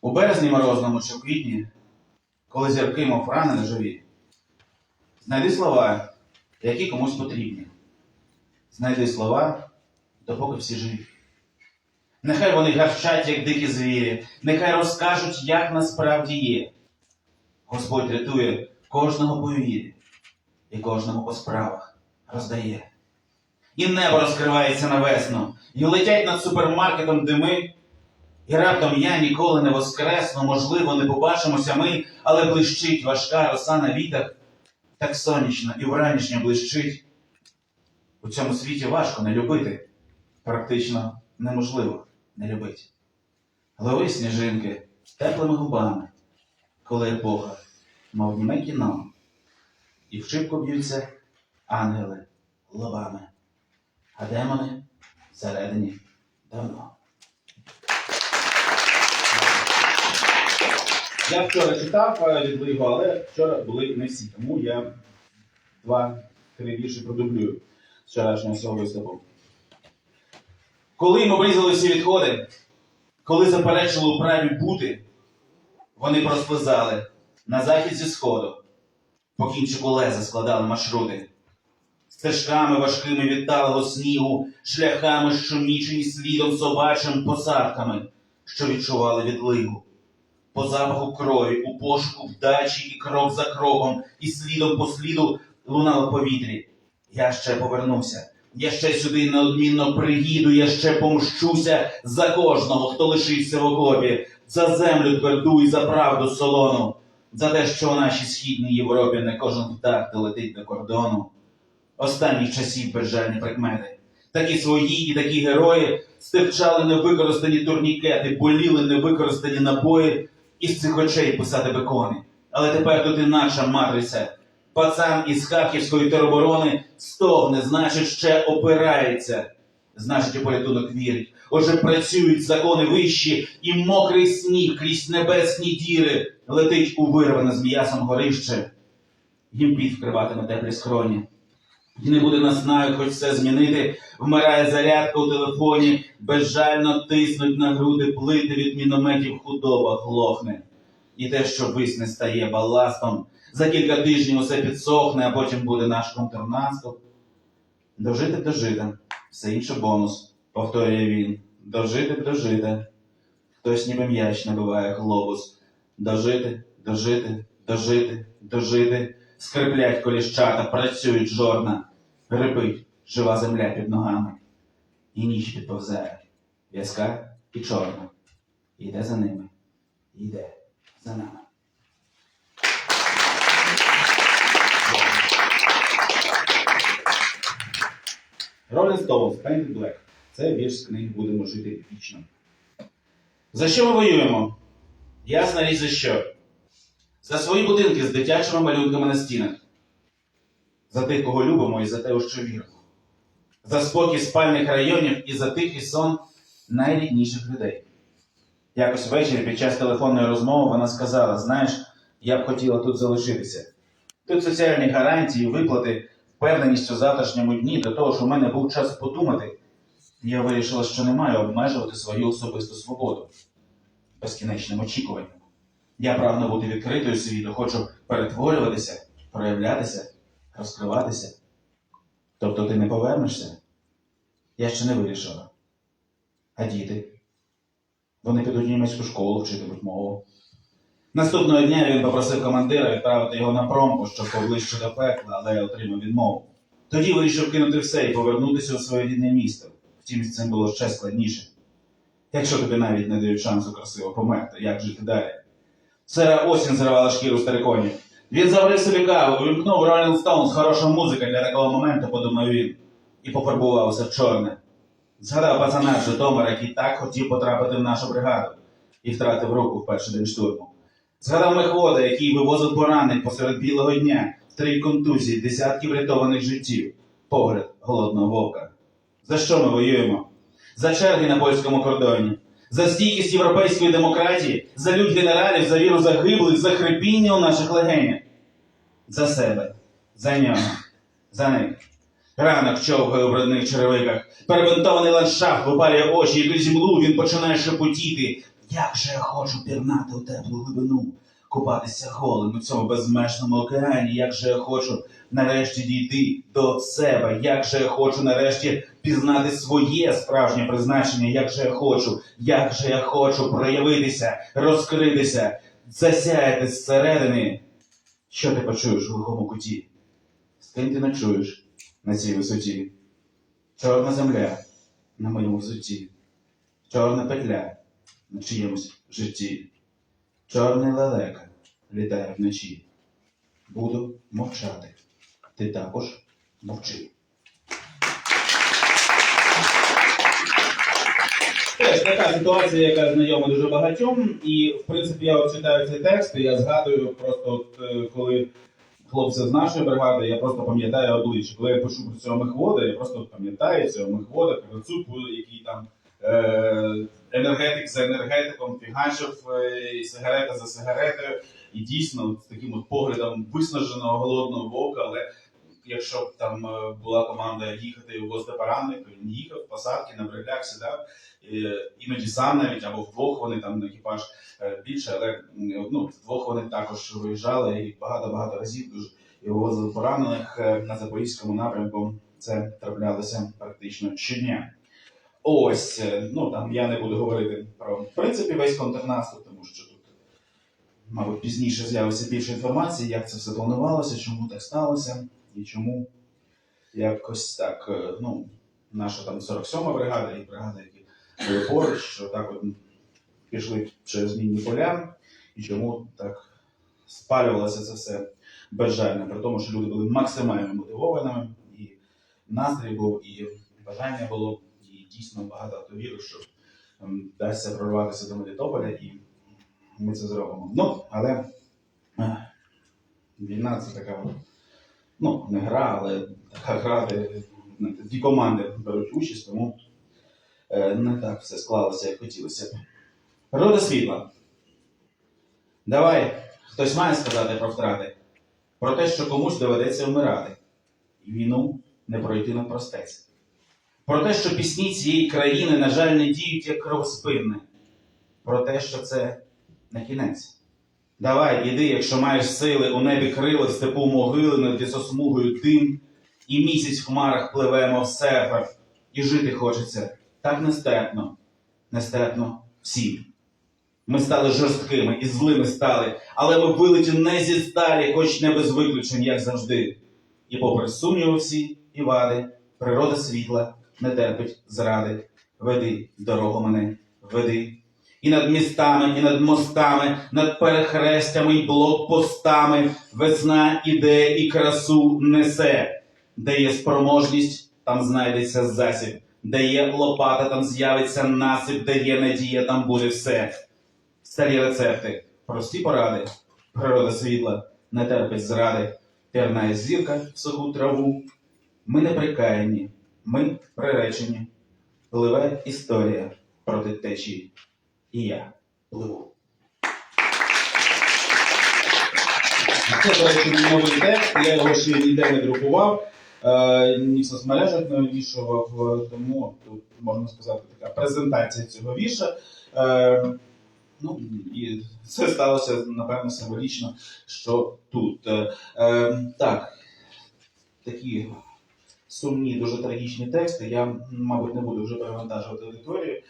У березні морозному чи в квітні, коли зірки, мов рани живі, знайди слова, які комусь потрібні. Знайди слова, допоки всі живі. Нехай вони гарчать, як дикі звірі, нехай розкажуть, як насправді є. Господь рятує кожного по вірі і кожному по справах роздає. І небо розкривається на весну, і летять над супермаркетом дими. І раптом я ніколи не воскресну, можливо, не побачимося ми, але блищить важка роса на вітах, так сонячно і вранішньо блищить. У цьому світі важко не любити, практично неможливо не любити. Лови сніжинки теплими губами, коли епоха, мов німе кіно, і в шибку б'ються ангели лобами, а демони всередині давно. Я вчора читав е, від Лиго, але вчора були не всі, тому я два-три вірші продублюю з вчорашнього свого виступу. Коли ми врізали всі відходи, коли заперечили у праві бути, вони просплизали на захід зі сходу, по кінчику леза складали маршрути. Стежками важкими від талого снігу, шляхами, що мічені слідом собачим посадками, що відчували відлигу по запаху крові, у пошуку вдачі і крок за кроком, і слідом по сліду лунало повітрі. Я ще повернуся, я ще сюди неодмінно приїду, я ще помщуся за кожного, хто лишився в окопі, за землю тверду і за правду солону, за те, що у нашій східній Європі не кожен птах долетить до кордону. Останніх часів безжальні прикмети. Такі свої і такі герої стирчали невикористані турнікети, боліли невикористані набої, із цих очей писати бекони. Але тепер тут інакша матриця. Пацан із Харківської тероборони стогне, значить, ще опирається. Значить, у порятунок вірить. Отже, працюють закони вищі, і мокрий сніг крізь небесні діри летить у вирване з м'ясом горище. Їм під вкриватиме теплі скроні. І не буде нас наснаю, хоч все змінити. Вмирає зарядка у телефоні, безжально тиснуть на груди плити від мінометів худоба глохне. І те, що вись не стає баластом, за кілька тижнів усе підсохне, а потім буде наш контрнаступ. Дожити дожити, все інше бонус, повторює він. Дожити дожити. Хтось ніби м'яч набиває глобус. Дожити, дожити, дожити, дожити. Скриплять коліщата, працюють жорна. Рипить жива земля під ногами. І ніч підповзає, в'язка і чорна. Іде за ними, іде за нами. Rolling Stones, Painted Black. Це вірш з книги Будемо жити вічно. За що ми воюємо? Ясна річ за що. За свої будинки з дитячими малюнками на стінах. За тих, кого любимо, і за те, у що віримо. За спокій спальних районів і за тихий сон найрідніших людей. Якось ввечері під час телефонної розмови вона сказала: знаєш, я б хотіла тут залишитися. Тут соціальні гарантії, виплати, впевненість у завтрашньому дні до того, що в мене був час подумати. Я вирішила, що не маю обмежувати свою особисту свободу безкінечним очікуванням. Я прагну бути відкритою світу, хочу перетворюватися, проявлятися, розкриватися. Тобто ти не повернешся? Я ще не вирішила. А діти? Вони підуть в німецьку школу, вчитимуть мову. Наступного дня він попросив командира відправити його на промку, щоб поближче до пекла, але отримав відмову. Тоді вирішив кинути все і повернутися у своє рідне місто. Втім, з цим було ще складніше. Якщо тобі навіть не дають шансу красиво померти, як жити далі? Сера осінь зривала шкіру з териконів. Він заварив собі каву, увімкнув Rolling Stones, хороша музика для такого моменту, подумав він, і пофарбував усе в чорне. Згадав пацана з Житомира, який так хотів потрапити в нашу бригаду і втратив руку в перший день штурму. Згадав мехвода, який вивозив поранень посеред білого дня, три контузії, десятки врятованих життів, погляд голодного вовка. За що ми воюємо? За черги на польському кордоні, за стійкість європейської демократії, за люд генералів, за віру загиблих, за хрипіння у наших легенях. За себе, за нього, за них. Ранок човгає у брудних черевиках, перебинтований ландшафт випалює очі, і крізь млу він починає шепотіти. Як же я хочу пірнати у теплу глибину, купатися голим у цьому безмежному океані, як же я хочу нарешті дійти до себе, як же я хочу нарешті пізнати своє справжнє призначення, як же я хочу, як же я хочу проявитися, розкритися, засяяти зсередини. Що ти почуєш у глухому куті? З ким ти ночуєш на цій висоті? Чорна земля на моєму взутті, чорна петля на чиємусь житті, чорний лелека літає вночі. Буду мовчати. Ти також мовчи. Теж така ситуація, яка знайома дуже багатьом. І, в принципі, я от читаю цей текст, і я згадую просто, от, е, коли хлопці з нашої бригади, я просто пам'ятаю обличчя. Коли я пишу про цього мехвода, я просто пам'ятаю цього мехвода, Кравцюк, який там енергетик за енергетиком, фігачив е, сигарета за сигаретою. І дійсно з таким от поглядом виснаженого голодного вовка, але якщо б там е, була команда їхати у Гостепаранник, то він їхав посадки на бригляк сідав, е, іноді сам навіть або вдвох вони там на екіпаж е, більше, але ну, вдвох вони також виїжджали і багато-багато разів дуже і вивозили поранених е, на Запорізькому напрямку. Це траплялося практично щодня. Ось, е, ну там я не буду говорити про в принципі весь контрнаступ, тому що тут, мабуть, пізніше з'явиться більше інформації, як це все планувалося, чому так сталося і чому якось так, е, ну, наша там 47-ма бригада і бригада, які були поруч, що так от пішли через мінні поля, і чому так спалювалося це все безжально, при тому, що люди були максимально мотивованими, і настрій був, і бажання було, дійсно багато вірив, що ем, вдасться прорватися до Мелітополя, і ми це зробимо. Ну, але е, війна це така, ну, не гра, але така гра, де дві команди беруть участь, тому е, не так все склалося, як хотілося б. Природа світла. Давай, хтось має сказати про втрати, про те, що комусь доведеться вмирати, війну не пройти навпростець. Про те, що пісні цієї країни, на жаль, не діють як кровоспинне. Про те, що це не кінець. Давай, іди, якщо маєш сили, у небі крила, степу могили, над лісосмугою дим, і місяць в хмарах пливемо в серфер, і жити хочеться так нестерпно, нестерпно всім. Ми стали жорсткими і злими стали, але ми вилеті не зі сталі, хоч не без виключень, як завжди. І попри сумніви всі і вади, природа світла не терпить зради. Веди дорогу мене, веди. І над містами, і над мостами, над перехрестями і блокпостами весна іде і красу несе. Де є спроможність, там знайдеться засіб. Де є лопата, там з'явиться насип, де є надія, там буде все. Старі рецепти, прості поради, природа світла, не терпить зради, пірнає зірка в суху траву. Ми не прикаяні, ми приречені. Пливе історія проти течії. І я пливу. Це, до речі, новий текст, я його ще ніде не друкував, е, ні в соцмережах не вивішував, е, тому тут можна сказати така презентація цього віша. Е, Ну, і це сталося, напевно, символічно, що тут. Е, е, так, такі сумні, дуже трагічні тексти. Я, мабуть, не буду вже перевантажувати аудиторію.